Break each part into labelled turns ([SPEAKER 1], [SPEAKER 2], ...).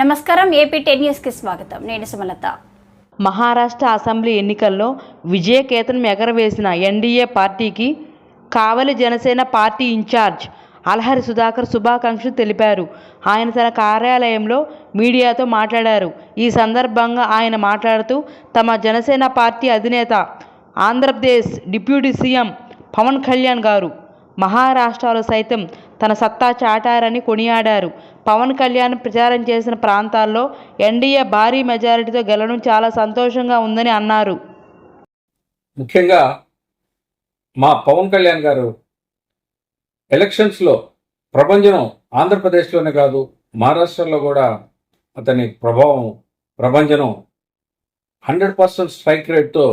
[SPEAKER 1] నమస్కారం AP ten న్యూస్కి స్వాగతం. నేను సుమలత.
[SPEAKER 2] మహారాష్ట్ర అసెంబ్లీ ఎన్నికల్లో విజయకేతనం ఎగరవేసిన ఎన్డీఏ పార్టీకి కావలి జనసేన పార్టీ ఇన్ఛార్జ్ అల్హరి సుధాకర్ శుభాకాంక్షలు తెలిపారు. ఆయన తన కార్యాలయంలో మీడియాతో మాట్లాడారు. ఈ సందర్భంగా ఆయన మాట్లాడుతూ తమ జనసేన పార్టీ అధినేత ఆంధ్రప్రదేశ్ డిప్యూటీ సీఎం పవన్ కళ్యాణ్ గారు మహారాష్ట్రలో సైతం తన సత్తా చాటారని కొనియాడారు. పవన్ కళ్యాణ్ ప్రచారం చేసిన ప్రాంతాల్లో ఎన్డీఏ భారీ మెజారిటీతో గెలడం చాలా సంతోషంగా ఉందని అన్నారు.
[SPEAKER 3] ముఖ్యంగా మా పవన్ కళ్యాణ్ గారు ఎలక్షన్స్లో ప్రభంజనం ఆంధ్రప్రదేశ్లోనే కాదు మహారాష్ట్రలో కూడా అతని ప్రభావం ప్రభంజనం హండ్రెడ్ పర్సెంట్ స్ట్రైక్ రేట్తో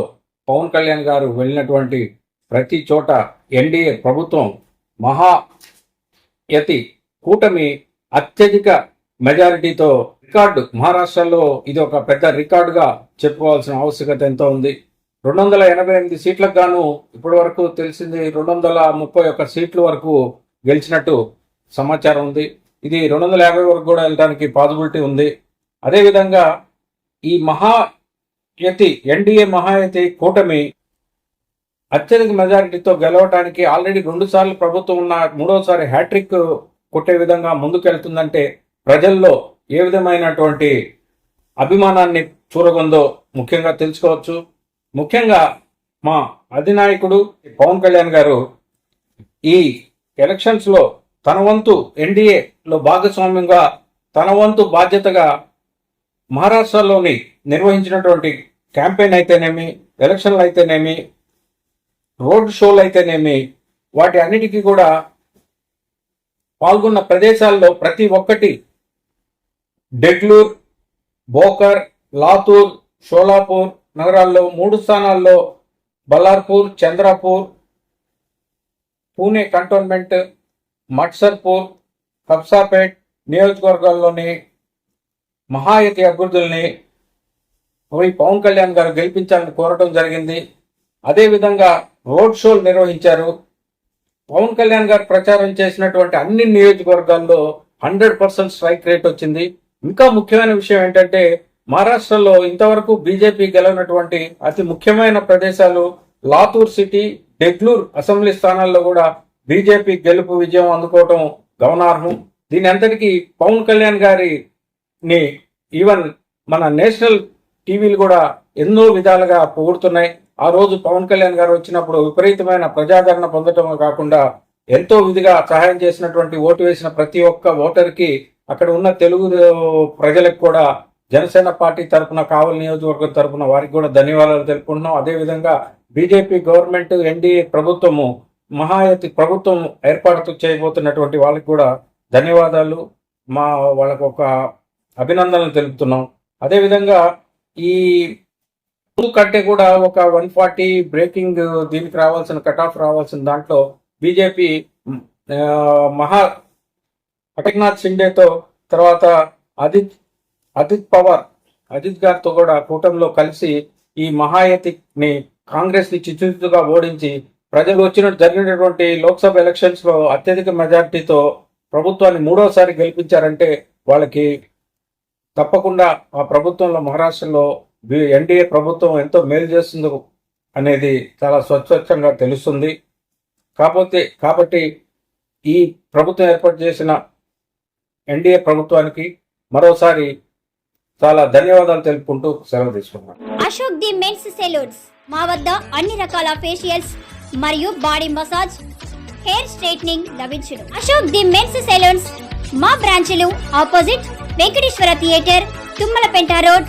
[SPEAKER 3] పవన్ కళ్యాణ్ గారు వెళ్ళినటువంటి ప్రతి చోట ఎన్డీఏ ప్రభుత్వం మహా యతి కూటమి అత్యధిక మెజారిటీతో రికార్డు. మహారాష్ట్రలో ఇది ఒక పెద్ద రికార్డుగా చెప్పుకోవాల్సిన ఆవశ్యకత ఎంతో ఉంది. రెండు వందల ఎనభై ఎనిమిది సీట్లకు గాను ఇప్పటి వరకు తెలిసింది రెండు వందల ముప్పై ఒక్క సీట్ల వరకు గెలిచినట్టు సమాచారం ఉంది. ఇది రెండు వందల యాభై వరకు కూడా వెళ్ళడానికి పాసిబిలిటీ ఉంది. అదేవిధంగా ఈ మహా యతి ఎన్డీఏ మహాయతి కూటమి అత్యధిక మెజారిటీతో గెలవడానికి ఆల్రెడీ రెండు సార్లు ప్రభుత్వం ఉన్న మూడోసారి హ్యాట్రిక్ కొట్టే విధంగా ముందుకెళ్తుందంటే ప్రజల్లో ఏ విధమైనటువంటి అభిమానాన్ని చూరగొందో ముఖ్యంగా తెలుసుకోవచ్చు. ముఖ్యంగా మా అధినాయకుడు పవన్ కళ్యాణ్ గారు ఈ ఎలక్షన్స్లో తన వంతు ఎన్డీఏలో భాగస్వామ్యంగా తన వంతు బాధ్యతగా మహారాష్ట్రలోని నిర్వహించినటువంటి క్యాంపెయిన్ అయితేనేమి ఎలక్షన్లు అయితేనేమి రోడ్ షోలు అయితేనేమి వాటి అన్నిటికీ కూడా పాల్గొన్న ప్రదేశాల్లో ప్రతి ఒక్కటి డెగ్లూర్ బోకర్ లాతూర్ షోలాపూర్ నగరాల్లో మూడు స్థానాల్లో బల్లార్పూర్ చంద్రాపూర్ పూణే కంటోన్మెంట్ మట్సర్పూర్ కబ్సాపేట్ నియోజకవర్గాల్లోని మహాయతి అభ్యర్థుల్ని పోయి పవన్ కళ్యాణ్ గారు గెలిపించాలని కోరటం జరిగింది. అదేవిధంగా రోడ్ షోలు నిర్వహించారు. పవన్ కళ్యాణ్ గారు ప్రచారం చేసినటువంటి అన్ని నియోజకవర్గాల్లో హండ్రెడ్ పర్సెంట్ స్ట్రైక్ రేట్ వచ్చింది. ఇంకా ముఖ్యమైన విషయం ఏంటంటే మహారాష్ట్రలో ఇంతవరకు బీజేపీ గెలవనటువంటి అతి ముఖ్యమైన ప్రదేశాలు లాతూర్ సిటీ డెగ్లూర్ అసెంబ్లీ స్థానాల్లో కూడా బీజేపీ గెలుపు విజయం అందుకోవటం గమనార్హం. దీని అంతటికీ పవన్ కళ్యాణ్ గారిని ఈవెన్ మన నేషనల్ టీవీలు కూడా ఎన్నో విధాలుగా పొగుడుతున్నాయి. ఆ రోజు పవన్ కళ్యాణ్ గారు వచ్చినప్పుడు విపరీతమైన ప్రజాదరణ పొందటం కాకుండా ఎంతో విధిగా సహాయం చేసినటువంటి ఓటు వేసిన ప్రతి ఒక్క ఓటర్కి అక్కడ ఉన్న తెలుగు ప్రజలకు కూడా జనసేన పార్టీ తరపున కావలి నియోజకవర్గం తరపున వారికి కూడా ధన్యవాదాలు తెలుపుకుంటున్నాం. అదేవిధంగా బీజేపీ గవర్నమెంట్ ఎన్డీఏ ప్రభుత్వము మహాయతి ప్రభుత్వం ఏర్పాటు చేయబోతున్నటువంటి వాళ్ళకి కూడా ధన్యవాదాలు. మా వాళ్ళకు ఒక అభినందనలు తెలుపుతున్నాం. అదేవిధంగా ఈ ముందు కంటే కూడా ఒక వన్ ఫార్టీ బ్రేకింగ్ దీనికి రావాల్సిన కట్ ఆఫ్ రావాల్సిన దాంట్లో బీజేపీ మహా అటక్నాథ్ షిండేతో తర్వాత అజిత్ అజిత్ పవార్ అజిత్ గారితో కూడా కూటమిలో కలిసి ఈ మహాయతిని కాంగ్రెస్ని చిచ్చుగా ఓడించి ప్రజలు వచ్చిన జరిగినటువంటి లోక్సభ ఎలక్షన్స్లో అత్యధిక మెజార్టీతో ప్రభుత్వాన్ని మూడోసారి గెలిపించారంటే వాళ్ళకి తప్పకుండా ఆ ప్రభుత్వంలో మహారాష్ట్రలో ఎన్డీఏ ప్రభుత్వం ఎంతో మేలు చేస్తుంది అనేది చాలా స్వచ్ఛంగా తెలుస్తుంది. కాకపోతే కాబట్టి ఈ ప్రభుత్వం ఏర్పాటు చేసిన ఎన్డీఏ ప్రభుత్వానికి మరోసారి చాలా ధన్యవాదాలు తెలుపుకుంటూ సెలవు తీసుకున్నాను
[SPEAKER 4] అశోక్ ది మెన్స్ సెలూన్స్ మా వద్ద అన్ని రకాల ఫేషియల్స్ మరియు బాడీ మసాజ్ హెయిర్ స్ట్రైట్నింగ్ లభించును. అశోక్ ది మెన్స్ సెలూన్స్ మా బ్రాంచ్లు opposite Venkateswara theatre Tummalapenta road